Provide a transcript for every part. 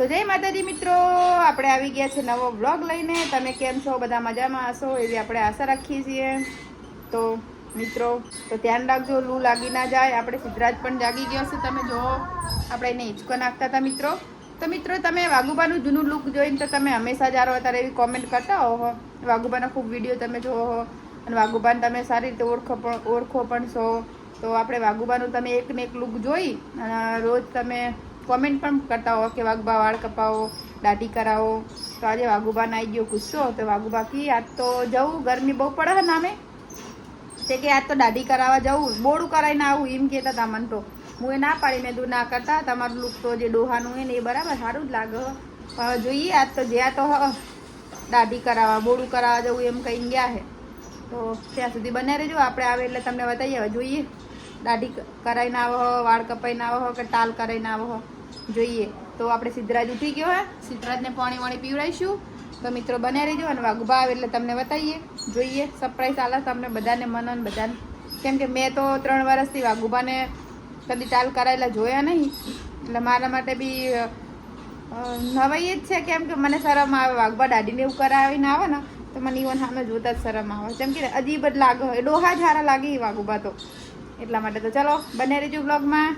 તો જય માતાજી મિત્રો. આપણે આવી ગયા છે નવો બ્લોગ લઈને. તમે કેમ છો? બધા મજામાં હશો? એવી આપણે આશા રાખીએ છીએ. તો મિત્રો, તો ધ્યાન રાખજો, લૂ લાગી ના જાય. આપણે સિદ્ધરાજ પણ જાગી ગયો છે. તમે જો આપણે એને હિંચકો નાખતા હતા મિત્રો. તો મિત્રો, તમે વાઘુબાનું જૂનું લુક જોઈને તો તમે હંમેશા જારો અત્યારે એવી કોમેન્ટ કરતા હો વાઘુબાના ખૂબ વીડિયો તમે જોવો હો. અને વાઘુબાન તમે સારી રીતે ઓળખો પણ ઓળખો પણ છો. તો આપણે વાઘુબાનું તમે એક ને એક લુક જોઈ. અને રોજ તમે કોમેન્ટ પણ કરતા હો કે વાઘુબા વાળ કપાવો, દાઢી કરાવો. તો આજે વાઘુબાને આવી ગયો ગુસ્સો, તો વાઘુબા કી આજ તો જવું ગરમી બહુ પડે છે નામે. તે કે આજ તો દાઢી કરાવવા જવું બોડું કરાવીને આવું. એમ કહેતા હતા મને તો. હું એ ના પાડીને દૂર ના કરતા, તમારું લુક તો જે ડોહાનું હોય ને એ બરાબર સારું જ લાગે. જોઈએ, આજ તો જ્યાં તો હ દાઢી કરાવવા બોડું કરાવવા જવું એમ કહી ગયા છે તો ત્યાં સુધી બને રહેજો, આપણે આવે એટલે તમને બતાવીએ જોઈએ. દાઢી કરાવીને આવો હો, વાળ કપાઈને આવો કે ટાલ કરાવીને આવો જોઈએ. તો આપણે સિદ્ધરાજ ઉઠી ગયો હોય સિદ્ધરાજને પાણી વાણી પીવડાવીશું. તો મિત્રો બન્યા રહેજો અને વાઘુભા આવે એટલે તમને બતાવીએ. જોઈએ. સરપ્રાઈઝ આલા તમને બધાને મનો અને બધાને. કેમ કે મેં તો ત્રણ વર્ષથી વાઘુભાને કદી ટાલ કરાયેલા જોયા નહીં. એટલે મારા માટે બી નવાઈ જ છે કેમ કે મને શરમ આવે. વાઘબા દાઢીને એવું કરાવીને આવે ને, તો મને ઈવન સામે જોતા જ શરમ આવે. કેમ કે અજીબ જ લાગે. ડોહા જ સારા લાગે એ વાઘુબા તો. એટલા માટે તો ચલો, બને રહેજો બ્લોગમાં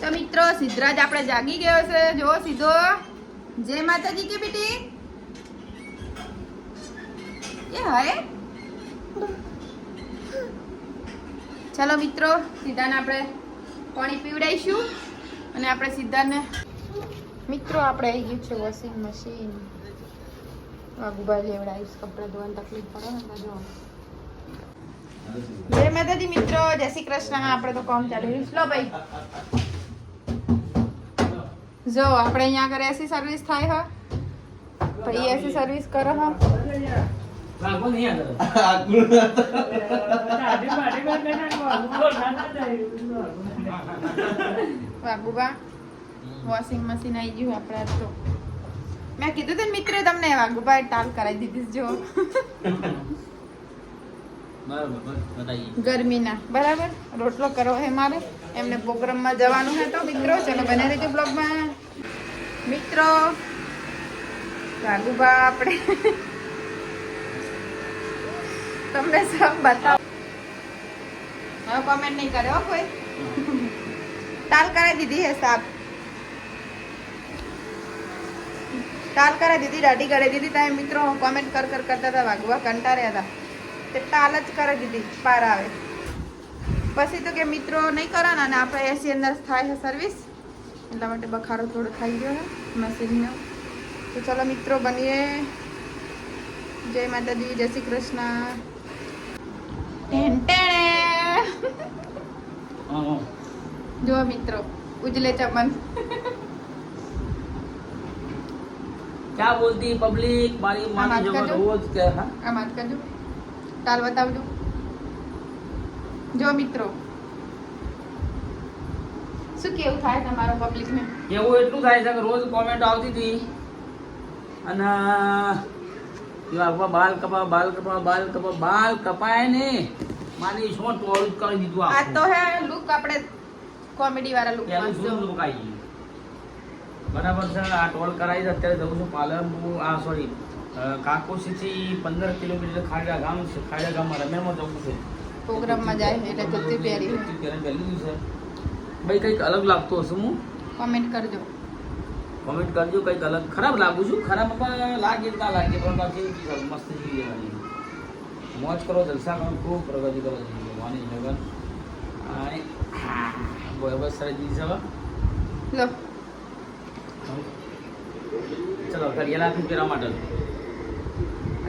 તો મિત્રો, સિદ્ધરાજ આપણે જાગી ગયો છે. જો સીધો જય માતાજી કે બેટી? એ હે? ચલો મિત્રો સીધાને આપણે પાણી પીવડાવીશું અને આપણે સીધાને મિત્રો, આપણે આવી ગયું છે વોશિંગ મશીન વાઘુબા લેવડાવીશ કપડાં ધોવાની તકલીફ પડે ને જો. જય માતાજી મિત્રો, જય શ્રી કૃષ્ણ. આપણે તો કોમ ચાલી રહ્યું. લો ભાઈ. જો, આપણે અહીંયા આગળ એસી સર્વિસ થાય, હો. ભાઈ એસી સર્વિસ કરો, હો. વાઘુબા વોશિંગ મશીન આવી ગયું આપણે તો. મેં કીધું હતું મિત્ર તમને વાઘુબા ટાલ કરાવી દીધી જો. ગરમીના, બરાબર? રોટલો કરવો છે મારે? એમને પ્રોગ્રામમાં જવાનું તો મિત્રો, ચલો બને રહેજો બ્લોગમાં. મિત્રો વાઘુબા આપણે. તમને સબ બતાવો. હવે કોમેન્ટ નહીં કરે હો કોઈ. તાલ કરાવી દીધી હે સાબ. તાલ કરાવી દીધી, દાઢી કરાવી દીધી તમે મિત્રો કોમેન્ટ કર કર, કરતા હતા વાઘુબા કંટાળ્યા હતા. તે તાલ જ કરી દીધી પાર આવે પછી તો કે મિત્રો નહીં કરવાના અને આપણે એસી અંદર થાય છે સર્વિસ એટલા માટે બખારો થોડો થઈ ગયો છે મશીનનો તો ચલો મિત્રો બનીએ જય માતાજી જય શ્રી કૃષ્ણ ટેન ટેણે. હા, હા. જુઓ મિત્રો ઉજલે ચમન क्या बोलती पब्लिक मारी मानी आवाज जगह कर दो। रोज के हाँ તાલ બતાવજો. જો મિત્રો. શું કેવું થાય તમારો પબ્લિકને એવું એટલું થાય છે કે રોજ કોમેન્ટ આવતી હતી. અને બાલ કપા બાલ કપા બાલ કપા બાલ કપાય ને. માની શું ટોળું કરી દીધું આ તો હે લુક આપણે કોમેડી વાળા લુક મુકાઈ ગયું. બરાબર છે આ ટોલ કરાવી અત્યારે જવું છું પાલનપુર. આ સોરી કાકોસીથી પંદર કિલોમીટર ખાડા ગામ છે. ખાડા ગામમાં રમ્યામાં જવું છે. પ્રોગ્રામમાં જાય એટલે જુતી પહેરી. જુતી પહેરી પહેરી છે. ભાઈ કંઈક અલગ લાગતો હશે હું કોમેન્ટ કરજો. કોમેન્ટ કરજો કંઈક અલગ. ખરાબ લાગુ છું. ખરાબ પણ લાગે ના લાગે પણ બાકી મસ્ત જીવી જવાની મોજ કરો જલસા કરો ખૂબ પ્રગતિ કરો. ભગવાનની જગન. બરાબર સરસ જી છે હવે. લો. ચલો કરિયાલા પેલા માટે.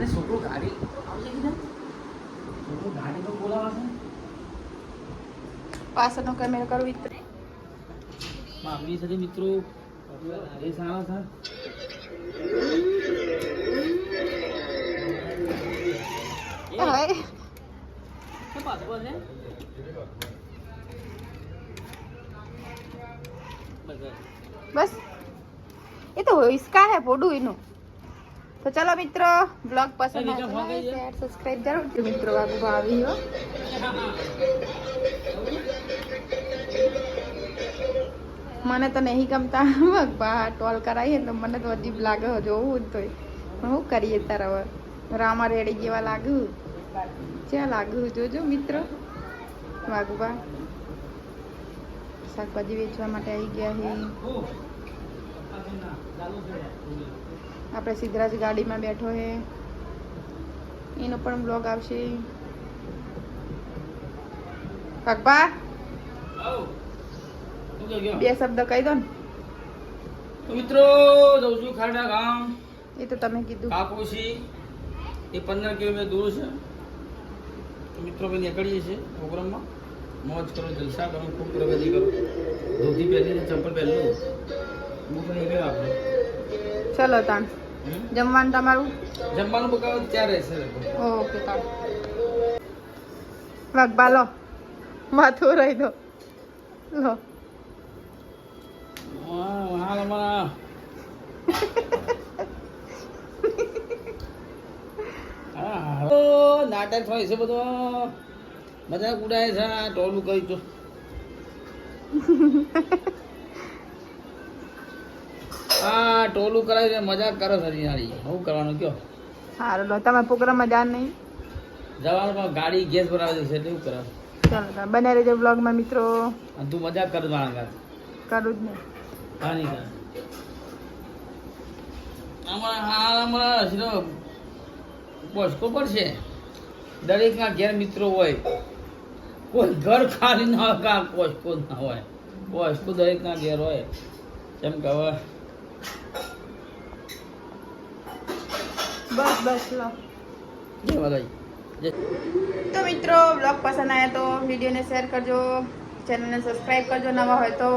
અરે છોકરો ગાડી આવજે કીધું છોકરો ગાડી તો બોલાવા છે પાછળનો કેમેરો કરો વિતરે મામલી સાથે મિત્રો અરે સારા છે એ, હવે શું પાછો છે બસ બસ એ તો હિસકા હે પોડું એનું તો ચલો મિત્રો બ્લોગ પસંદ આવી સબસ્ક્રાઇબ જરૂર મિત્રો વાગુ આવી હો મને તો નહીં ગમતા. બા ટોલ કરાવીએ તો મને તો અજીબ લાગે જોવું જ તોય પણ શું કરીએ તાર રામા રેડી જેવા લાગ્યું જ્યાં લાગુ જોજો મિત્ર. વાઘુબા શાકભાજી વેચવા માટે આવી ગયા છે આપણે સિદ્ધરાજ ગાડીમાં બેઠો હે. એનો પણ બ્લોગ આવશે. કાકબા શું બે શબ્દ કહી દો ને. મિત્રો જઉં છું ખારડા ગામ. એ તો તમે કીધું. કાપોશી એ પંદર કિલોમીટર દૂર છે. મિત્રો ભાઈ નીકળીએ છીએ પ્રોગ્રામમાં. મોજ કરો જલસા કરો ખૂબ પ્રગતિ કરો. ધોતી પહેરીને ચંપલ પહેરલું બુક નીકળ્યો આપણે. ચલો તાણ. જમવાનું તમારું? જમવાનું બકાવ ત્યારે લગભગ. ઓકે તાણ. વાઘબા લો. માથું રહી દો. લો. નાટક હોય છે બધો. મજાક ઉડાય છે ટોલું કહી તો આ ટોલું કરાવી મજાક કરો સરી નારી શું કરવાનું કયો? સારું લો તમે પ્રોગ્રામમાં જાન નહીં? જવાનું પણ ગાડી ગેસ ભરાવી દેશે એટલે શું કરાવ. ચાલો બને રહેજો બ્લોગમાં મિત્રો. અને તું મજાક કર મારા કરું જ નહીં હા નહીં કર હા હસીનો પડશે દરેકના ઘેર મિત્રો હોય. કોઈ ઘર ખાલી ના હોય કા પોસ્કો ના હોય. પોસ્કો દરેકના ઘેર હોય. જેમ કે હવે બસ બસ લો. જય માતાજી. તો મિત્રો બ્લોગ પસંદ આવ્યા તો વિડીયોને શેર કરજો ચેનલને સબસ્ક્રાઈબ કરજો નવા હોય તો.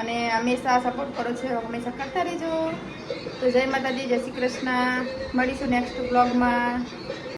અને હંમેશા સપોર્ટ કરો છો હંમેશા કરતા રહેજો. તો જય માતાજી જય શ્રી કૃષ્ણ. મળીશું નેક્સ્ટ બ્લોગમાં